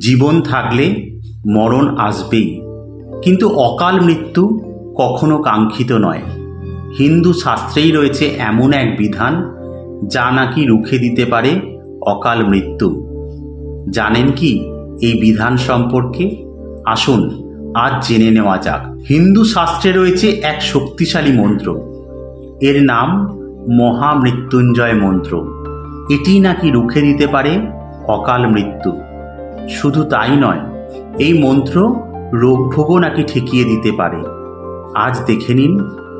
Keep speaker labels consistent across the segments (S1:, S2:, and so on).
S1: জীবন থাকলে মরণ আসবেই। কিন্তু অকাল মৃত্যু কখনো কাঙ্ক্ষিত নয়। হিন্দু শাস্ত্রেই রয়েছে এমন এক বিধান, যা নাকি রুখে দিতে পারে অকাল মৃত্যু। জানেন কি এই বিধান সম্পর্কে? আসুন, আজ জেনে নেওয়া যাক। হিন্দু শাস্ত্রে রয়েছে এক শক্তিশালী মন্ত্র। এর নাম মহামৃত্যুঞ্জয় মন্ত্র। এটি নাকি রুখে দিতে পারে অকাল মৃত্যু। শুধু তাই নয়, এই মন্ত্র রোগভোগও নাকি ঠেকিয়ে দিতে পারে। আজ দেখে নিন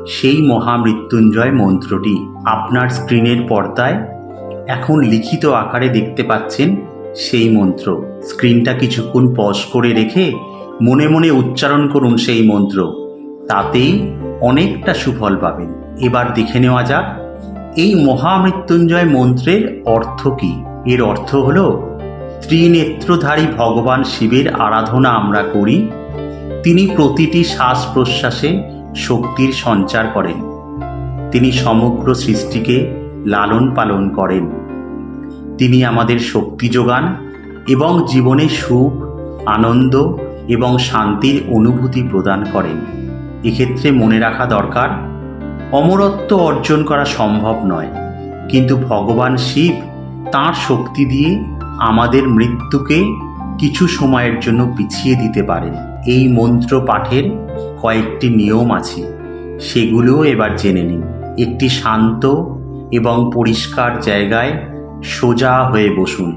S1: সেই মহামৃত্যুঞ্জয় মন্ত্রটি আপনার স্ক্রিনের পর্দায় এখন লিখিত আকারে দেখতে পাচ্ছেন সেই মন্ত্র। স্ক্রিনটা কিছুক্ষণ পজ করে রেখে মনে মনে উচ্চারণ করুন সেই মন্ত্র। তাতেই অনেকটা সুফল পাবেন। এবার দেখে নেওয়া যাক, এই মহামৃত্যুঞ্জয় মন্ত্রের অর্থ কী? এর অর্থ হল ত্রিনেত্রধারী ভগবান শিবের আরাধনা আমরা করি। তিনি প্রতিটি শ্বাস প্রশ্বাসে শক্তির সঞ্চার করেন। তিনি সমগ্র সৃষ্টিকে লালন পালন করেন। তিনি আমাদের শক্তি যোগান এবং জীবনে সুখ, আনন্দ এবং শান্তির অনুভূতি প্রদান করেন। এক্ষেত্রে মনে রাখা দরকার, অমরত্ব অর্জন করা সম্ভব নয়, কিন্তু ভগবান শিব তাঁর শক্তি দিয়ে আমাদের মৃত্যুকে কিছু সময়ের জন্য পিছিয়ে দিতে পারেন এই মন্ত্র পাঠের কয়েকটি নিয়ম আছে। সেগুলোও এবার জেনে নিন। একটি শান্ত এবং পরিষ্কার জায়গায় সোজা হয়ে বসুন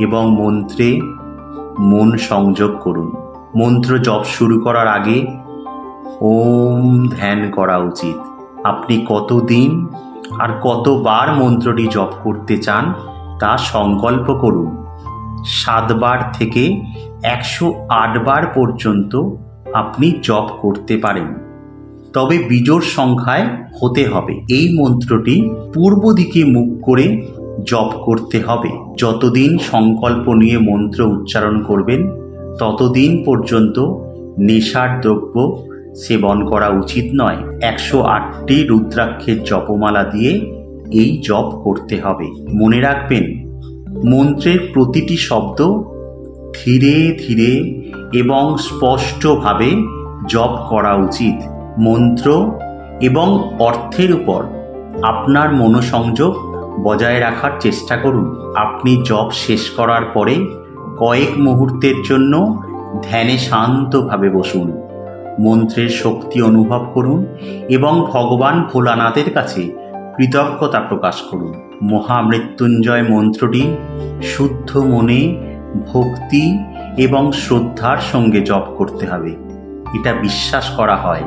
S1: এবং মন্ত্রে মন সংযোগ করুন। মন্ত্র জপ শুরু করার আগে ওম ধ্যান করা উচিত। আপনি কতদিন আর কতবার মন্ত্রটি জপ করতে চান তা সংকল্প করুন। সাতবার থেকে একশো আটবার পর্যন্ত আপনি জপ করতে পারেন। তবে বিজোড় সংখ্যায় হতে হবে। এই মন্ত্রটি পূর্ব দিকে মুখ করে জপ করতে হবে। যতদিন সংকল্প নিয়ে মন্ত্র উচ্চারণ করবেন, ততদিন পর্যন্ত নেশার দ্রব্য সেবন করা উচিত নয়। একশো আটটি রুদ্রাক্ষের জপমালা দিয়ে এই জপ করতে হবে। মনে রাখবেন, মন্ত্রের প্রতিটি শব্দ ধীরে ধীরে এবং স্পষ্টভাবে জপ করা উচিত। মন্ত্র এবং অর্থের উপর আপনার মনোসংযোগ বজায় রাখার চেষ্টা করুন। আপনি জপ শেষ করার পরে কয়েক মুহূর্তের জন্য ধ্যানে শান্তভাবে বসুন। মন্ত্রের শক্তি অনুভব করুন এবং ভগবান ভোলানাথের কাছে কৃতজ্ঞতা প্রকাশ করুন। মহামৃত্যুঞ্জয় মন্ত্রটি শুদ্ধ মনে, ভক্তি এবং শ্রদ্ধার সঙ্গে জপ করতে হবে। এটা বিশ্বাস করা হয়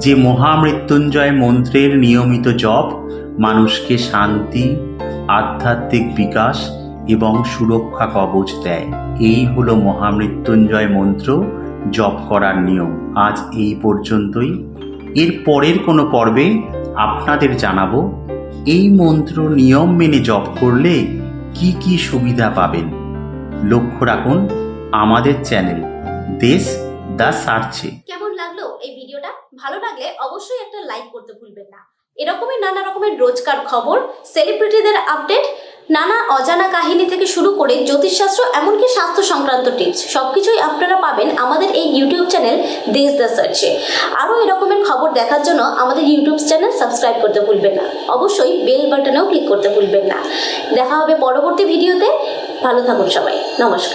S1: যে মহামৃত্যুঞ্জয় মন্ত্রের নিয়মিত জপ মানুষকে শান্তি, আধ্যাত্মিক বিকাশ এবং সুরক্ষা কবচ দেয়। এই হলো মহামৃত্যুঞ্জয় মন্ত্র জপ করার নিয়ম। আজ এই পর্যন্তই। এর পরের কোনো পর্বে আপনাদের জানাব, এই মন্ত্র নিয়ম মেনে জপ করলে কি কি সুবিধা পাবেন। লক্ষ্য রাখুন, আমাদের চ্যানেল দেশ দা সার্চে
S2: কেমন লাগল এই ভিডিওটা? ভালো লাগলে অবশ্যই একটা লাইক করতে ভুলবেন না। এরকমই নানা রকমের রোজকার খবর সেলিব্রিটিদের আপডেট নানা অজানা কাহিনী থেকে শুরু করে জ্যোতিষশাস্ত্র, এমনকি স্বাস্থ্য সংক্রান্ত টিপস সব কিছুই আপনারা পাবেন আমাদের এই ইউটিউব চ্যানেল দেশ দ্য সার্চে আরও এরকমের খবর দেখার জন্য আমাদের ইউটিউব চ্যানেল সাবস্ক্রাইব করতে ভুলবেন না। অবশ্যই বেল বাটনেও ক্লিক করতে ভুলবেন না। দেখা হবে পরবর্তী ভিডিওতে ভালো থাকুন সবাই। নমস্কার।